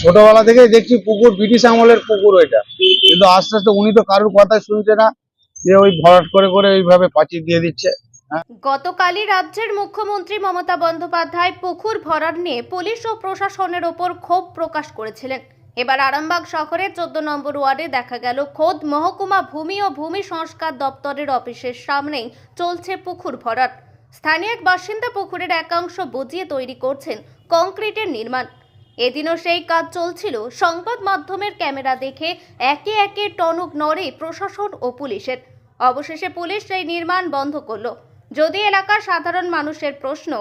ছোটবেলা থেকেই দেখছি পুকুর, ব্রিটিশ আমলের পুকুর ওইটা। কিন্তু আস্তে আস্তে উনি তো কারোর কথা শুনছে না, যে ওই ভরাট করে করে ওইভাবে পাঁচিল দিয়ে দিচ্ছে। গতকালই রাজ্যের মুখ্যমন্ত্রী মমতা বন্দ্যোপাধ্যায় পুকুর ভরাট নিয়ে পুলিশ ও প্রশাসনের ওপর ক্ষোভ প্রকাশ করেছিলেন। এবার আরামবাগ শহরের চোদ্দ নম্বর ওয়ার্ডে দেখা গেল খোদ মহকুমা ভূমি ও ভূমি সংস্কার দপ্তরের অফিসের সামনেই চলছে পুকুর ভরাট। স্থানীয় এক বাসিন্দা পুকুরের একাংশ বুঝিয়ে তৈরি করছেন কংক্রিটের নির্মাণ। এদিনও সেই কাজ চলছিল। সংবাদ মাধ্যমের ক্যামেরা দেখে একে একে টনক নড়ে প্রশাসন ও পুলিশের। অবশেষে পুলিশ সেই নির্মাণ বন্ধ করল। যদি এলাকার সাধারণ মানুষের প্রশ্ন,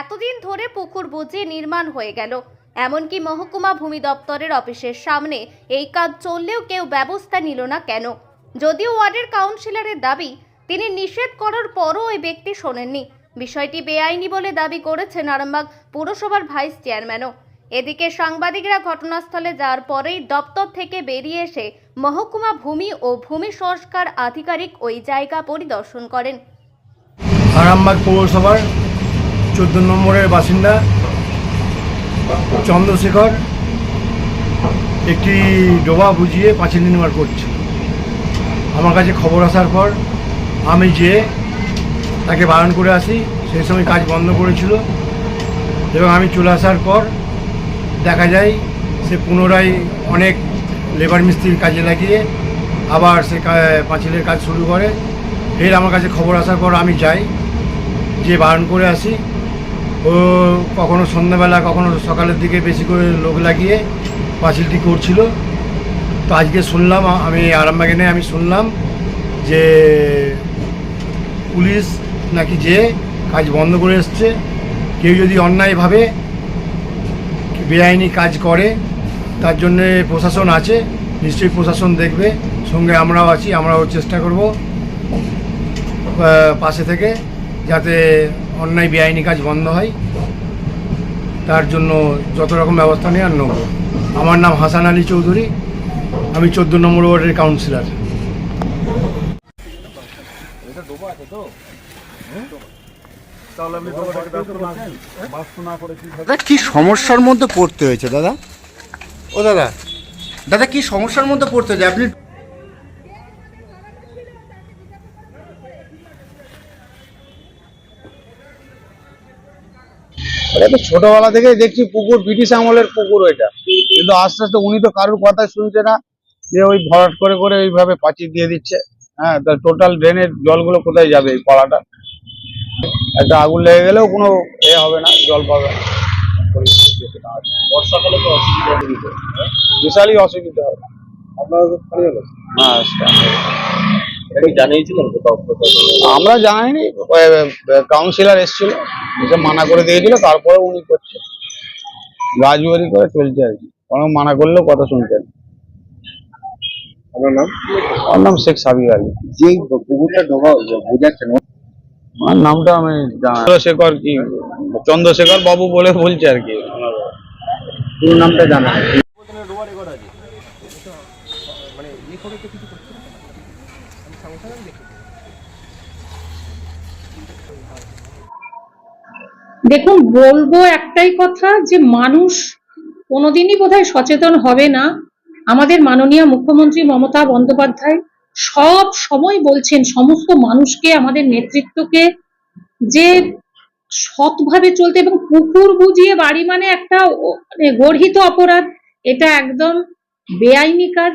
এতদিন ধরে পুকুর বুঝিয়ে নির্মাণ হয়ে গেল, এমনকি মহকুমা ভূমি দপ্তরের অফিসের সামনে এই কাজ চললেও কেউ ব্যবস্থা নিল না কেন? যদিও ওয়ার্ডের কাউন্সিলরের দাবি, তিনি নিষেধ করার পরও ওই ব্যক্তি শোনেননি। বিষয়টি বেআইনি বলে দাবি করেছেন আরামবাগ পুরসভার ভাইস চেয়ারম্যানও। এদিকে সাংবাদিকরা ঘটনাস্থলে যাওয়ার পরেই দপ্তর থেকে বেরিয়ে এসে মহকুমা ভূমি ও ভূমি সংস্কার আধিকারিক ওই জায়গা পরিদর্শন করেন। আরামবাগ পৌরসভার চোদ্দ নম্বরের বাসিন্দা চন্দ্রশেখর একটি ডোবা বুঝিয়ে পাঁচিল নির্মাণ করছে। আমার কাছে খবর আসার পর আমি যেয়ে তাকে বারণ করে আসি। সেই সময় কাজ বন্ধ করেছিল এবং আমি চলে আসার পর দেখা যায়, সে পুনরায় অনেক লেবার মিস্ত্রির কাজে লাগিয়ে আবার সে পাঁচিলের কাজ শুরু করে। ফের আমার কাছে খবর আসার পর আমি যাই যে বারণ করে আসি। ও কখনো সন্ধ্যাবেলা, কখনো সকালের দিকে বেশি করে লোক লাগিয়ে পাঁচিলটি করছিল। তো আজকে শুনলাম আমি আরামবাগে নেই, আমি শুনলাম যে পুলিশ নাকি যে কাজ বন্ধ করে এসছে। কেউ যদি অন্যায়ভাবে বেআইনি কাজ করে, তার জন্যে প্রশাসন আছে, নিশ্চয়ই প্রশাসন দেখবে, সঙ্গে আমরাও আছি, আমরাও চেষ্টা করব পাশে থেকে যাতে অন্যায় বেআইনি কাজ বন্ধ হয়, তার জন্য যত রকম ব্যবস্থা নেওয়ার নেব। আমার নাম হাসান আলী চৌধুরী, আমি চোদ্দ নম্বর ওয়ার্ডের কাউন্সিলর। দাদা কি সমস্যার মধ্যে পড়তে হয়েছে দাদা? ও দাদা। দাদা কি সমস্যার মধ্যে পড়তে হয়েছে? আপনি তো ছোটবেলা থেকেই দেখছি পুকুর ব্রিটিশ আমলের পুকুর ওইটা। কিন্তু আস্তে আস্তে উনি তো কারোর কথা শুনছে না যে ওই ভরাট করে করে ওইভাবে পাঁচিল দিয়ে দিচ্ছে। হ্যাঁ তা টোটাল ড্রেনের জলগুলো কোথায় যাবে এই পাড়াটা একটা আগুন লেগে গেলেও কোনো এ হবে না জল পাবে না। বর্ষাকালে তো অসুবিধা বিশালই অসুবিধা হবে। হ্যাঁ জানিয়েছিলেন কোথাও? আমরা জানাইনি কাউন্সিলর এসেছিল এসে মানা করে দিয়েছিল তারপরে উনি করছে। গাছবাড়ি করে চলছে আর কি। কোনো মানা করলেও কথা শুনছেন আপনার নাম? আমার নাম শেখ সাবির আলী। যে পুকুরটা ডোবা বোঝাচ্ছেন আমার নামটা আমি চন্দ্রশেখর কি? চন্দ্রশেখর বাবু বলে বলছে আর কি। পুরো নামটা জানা দেখুন বলব একটাই কথা যে মানুষ কোনোদিনই বোধহয় সচেতন হবে না। আমাদের মাননীয় মুখ্যমন্ত্রী মমতা বন্দ্যোপাধ্যায় সব সময় বলছেন, সমস্ত মানুষকে, আমাদের নেতৃত্বকে যে সৎভাবে চলতে এবং পুকুর বুঝিয়ে বাড়ি মানে একটা মানে গর্হিত অপরাধ, এটা একদম বেআইনি কাজ।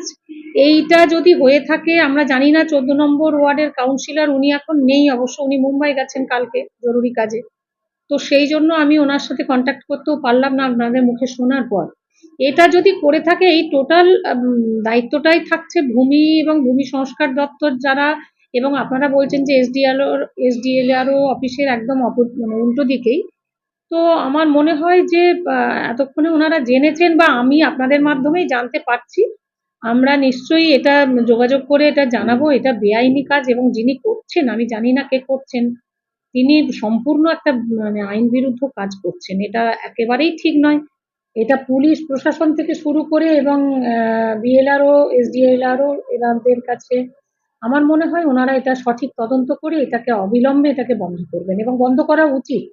এইটা যদি হয়ে থাকে, আমরা জানি না, চোদ্দ নম্বর ওয়ার্ডের কাউন্সিলর উনি এখন নেই, অবশ্য উনি মুম্বাই গেছেন কালকে জরুরি কাজে। তো সেই জন্য আমি ওনার সাথে কন্ট্যাক্ট করতেও পারলাম না, আপনাদের মুখে শোনার পর। এটা যদি করে থাকে, এই টোটাল দায়িত্বটাই থাকছে ভূমি এবং ভূমি সংস্কার দপ্তর যারা, এবং আপনারা বলছেন যে এসডিএল এসডিএলআরও অফিসের একদম অপর মানে উল্টো দিকেই। তো আমার মনে হয় যে এতক্ষণে ওনারা জেনেছেন বা আমি আপনাদের মাধ্যমেই জানতে পারছি, আমরা নিশ্চয়ই এটা যোগাযোগ করে এটা জানাব, এটা বেআইনি কাজ এবং যিনি করছেন, আমি জানি না কে করছেন, তিনি সম্পূর্ণ একটা মানে আইন বিরুদ্ধ কাজ করছেন, এটা একেবারেই ঠিক নয়। এটা পুলিশ প্রশাসন থেকে শুরু করে এবং বিএলআরও এসডিএলআরও এনাদের কাছে আমার মনে হয় ওনারা এটা সঠিক তদন্ত করে এটাকে অবিলম্বে এটাকে বন্ধ করবেন এবং বন্ধ করা উচিত।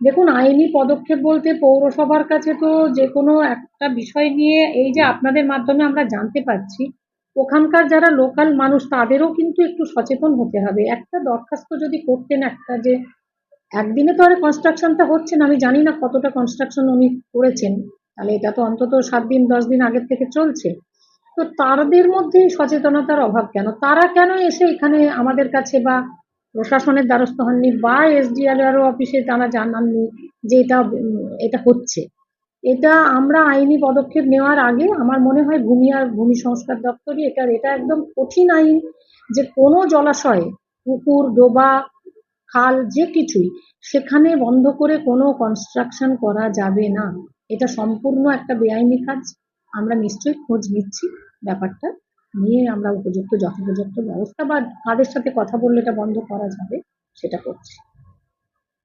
দেখুন, আইনি পদক্ষেপ বলতে পৌরসভার কাছে তো যে কোনো একটা বিষয় নিয়ে এই যে আপনাদের মাধ্যমে আমরা জানতে পারছি, ওখানকার যারা লোকাল মানুষ তাদেরও কিন্তু একটু সচেতন হতে হবে। একটা দরখাস্ত যদি করতেন একটা যে একদিনে তো আর কনস্ট্রাকশনটা হচ্ছে না, আমি জানি না কতটা কনস্ট্রাকশন উনি করেছেন। তাহলে এটা তো অন্তত সাত দিন, দশ দিন আগের থেকে চলছে। তো তাদের মধ্যে সচেতনতার অভাব কেন? তারা কেন এসে এখানে আমাদের কাছে বা প্রশাসনের দ্বারস্থ হননি বা এসডিআরও অফিসে তারা জানাননি যে এটা এটা হচ্ছে? এটা আমরা আইনি পদক্ষেপ নেওয়ার আগে আমার মনে হয় ভূমি আর ভূমি সংস্কার দপ্তরই এটার, এটা একদম কঠিন আইন যে কোনো জলাশয়ে পুকুর, ডোবা খাল যে কিছুই, সেখানে বন্ধ করে কোনো কনস্ট্রাকশন করা যাবে না। এটা সম্পূর্ণ একটা বেআইনি কাজ। আমরা নিশ্চয়ই খোঁজ নিচ্ছি ব্যাপারটা নিয়ে আমরা উপযুক্ত যথোপযুক্ত ব্যবস্থা বা কাদের সাথে কথা বললে এটা বন্ধ করা যাবে, সেটা